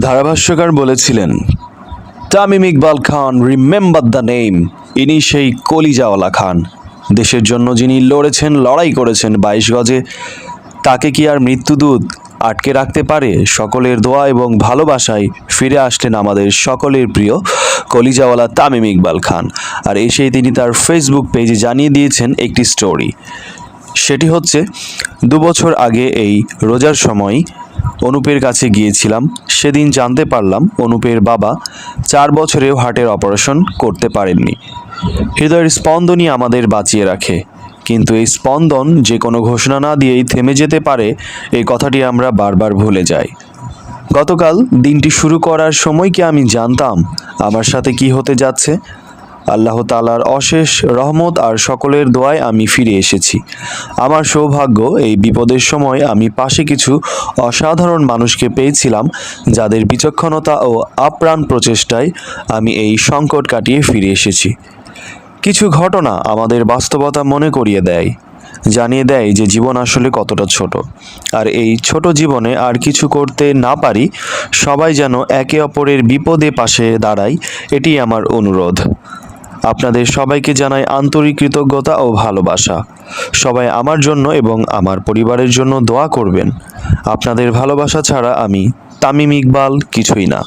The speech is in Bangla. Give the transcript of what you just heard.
ধারাভাষ্যকার বলেছিলেন, Tamim Iqbal Khan remember the name ইনি সেই কলিজাওয়ালা খান। দেশের জন্য যিনি লড়েছেন, লড়াই করেছেন বাইশ গজে, তাকে কি আর মৃত্যুদূত আটকে রাখতে পারে? সকলের দোয়া এবং ভালোবাসায় ফিরে আসলেন আমাদের সকলের প্রিয় কলিজাওয়ালা তামিম ইকবাল খান। আর এসেই তিনি তার ফেসবুক পেজে জানিয়ে দিয়েছেন একটি স্টোরি সেটি হচ্ছে দু বছর আগে এই রোজার সময় অনুপের কাছে গিয়েছিলাম। সেদিন জানতে পারলাম অনুপের বাবা চার বছরেও হার্টের অপারেশন করতে পারেননি। হৃদয়ের স্পন্দনই আমাদের বাঁচিয়ে রাখে। কিন্তু এই স্পন্দন যে কোনো ঘোষণা না দিয়েই থেমে যেতে পারে, এই কথাটি আমরা বারবার ভুলে যাই। গতকাল দিনটি শুরু করার সময় কি আমি জানতাম আমার সাথে কি হতে যাচ্ছে। আল্লাহ তালার অশেষ রহমত আর সকলের দোয়ায় আমি ফিরে এসেছি। আমার সৌভাগ্য, এই বিপদের সময় আমি পাশে কিছু অসাধারণ মানুষকে পেয়েছিলাম, যাদের বিচক্ষণতা ও আপ্রাণ প্রচেষ্টায় আমি এই সংকট কাটিয়ে ফিরে এসেছি। কিছু ঘটনা আমাদের বাস্তবতা মনে করিয়ে দেয়, জানিয়ে দেয় যে জীবন আসলে কতটা ছোট। আর এই ছোট জীবনে আর কিছু করতে না পারি, সবাই যেন একে অপরের বিপদে পাশে দাঁড়ায়, এটি আমার অনুরোধ। আপনাদের সবাইকে জানাই আন্তরিক কৃতজ্ঞতা ও ভালোবাসা। সবাই আমার জন্য এবং আমার পরিবারের জন্য দোয়া করবেন। আপনাদের ভালোবাসা ছাড়া আমি তামিম ইকবাল কিছুই না।